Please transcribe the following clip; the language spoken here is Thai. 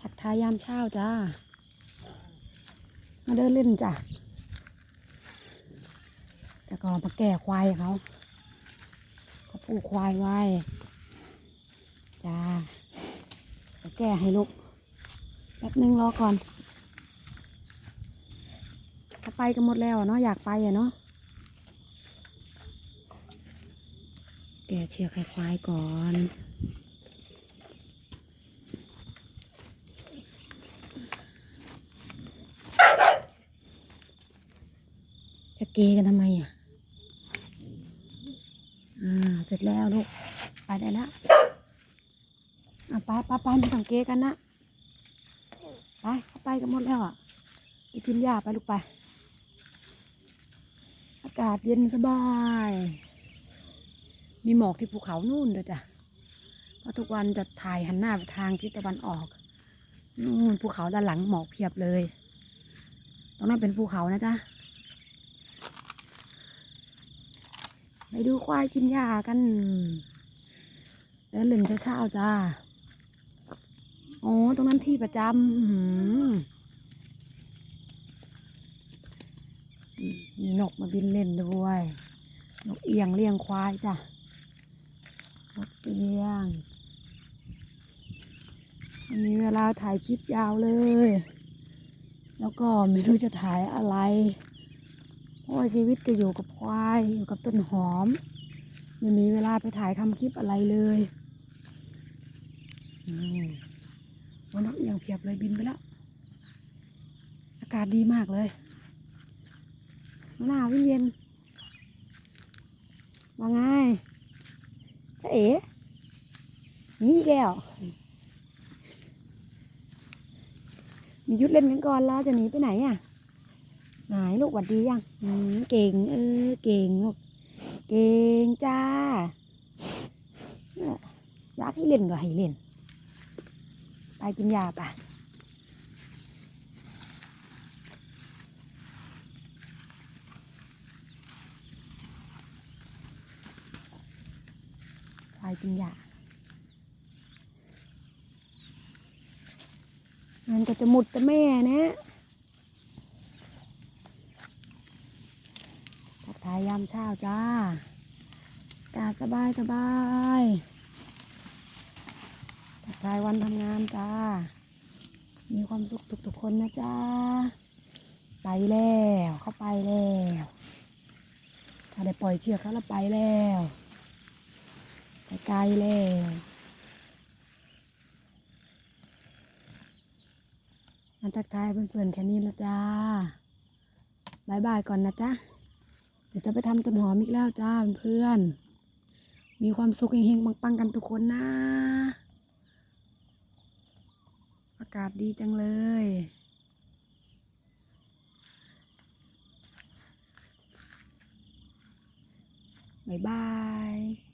ทักทายามเช้าจ้า มาเดินเล่นจ้ะแต่ก็มาแก่ควายเขาเขาปลูกควายไว้จ้าจะแก้ให้ลูกแป๊บนึงรอก่อนถ้าไปกันหมดแล้วเนาะอยากไปอะเนาะแกะเชือกให้ควายก่อน เกกันทำไมอะ อ่า เสร็จแล้วลูก ไปได้แล้วอะไปไปไปไม่ต้องเกกันนะ ไปเข้าไปกันหมดแล้วอะ ไปกินหญ้าไปลูกไป อากาศเย็นสบาย มีหมอกที่ภูเขานู่นด้วยจ้ะเพราะทุกวันจะถ่ายหันหน้าไปทางทิศตะวันออก นู่นภูเขาด้านหลังหมอกเพียบเลย ตรงนั้นเป็นภูเขานะจ๊ะ ไปดูควายกินหญ้ากันเดินเล่นเช้าๆจ้าโอ้ตรงนั้นที่ประจำมีนกมาบินเล่นด้วย นกเอียงเลี้ยงควายจ้ะ นกเอียงวันนี้เวลาถ่ายคลิปยาวเลย แล้วก็ไม่รู้จะถ่ายอะไร ราะว่าชีวิตก็อยู่กับควายอยู่กับต้นหอม ไม่มีเวลาไปถ่ายทำคลิปอะไรเลยวันนกเอียงเพียบเลยบินไปแล้ว อากาศดีมากเลยหนาวเย็นว่าไงจะเอ๋นี่แก้วมียุดเล่นกันก่อนแล้วจะหนีไปไหนอะ ไหนลูกหวัดดียังเก่ง เออ เก่งลูกเก่งจ้ายอยากให้เล่นก็ให้เล่น ไปกินยาไปไปกินยามันก็จะหมดแต่แม่นะ ทายยามเช้าจ้าอากาศสบายสบายทักทายวันทำงานจ้า มีความสุขทุกๆคนนะจ้า ไปแล้วเข้าไปแล้ว ถ้าได้ปล่อยเชือกเขาแล้วไปแล้วไปไกลแล้วมาทักทายเพื่อนๆแค่นี้ละจ้าบายบายก่อนนะจ๊ะ เดี๋ยวจะไปทำต้นหอมอีกแล้วจ้าเพื่อนมีความสุขเฮงๆปังๆกันทุกคนนะ อากาศดีจังเลยบ๊ายบาย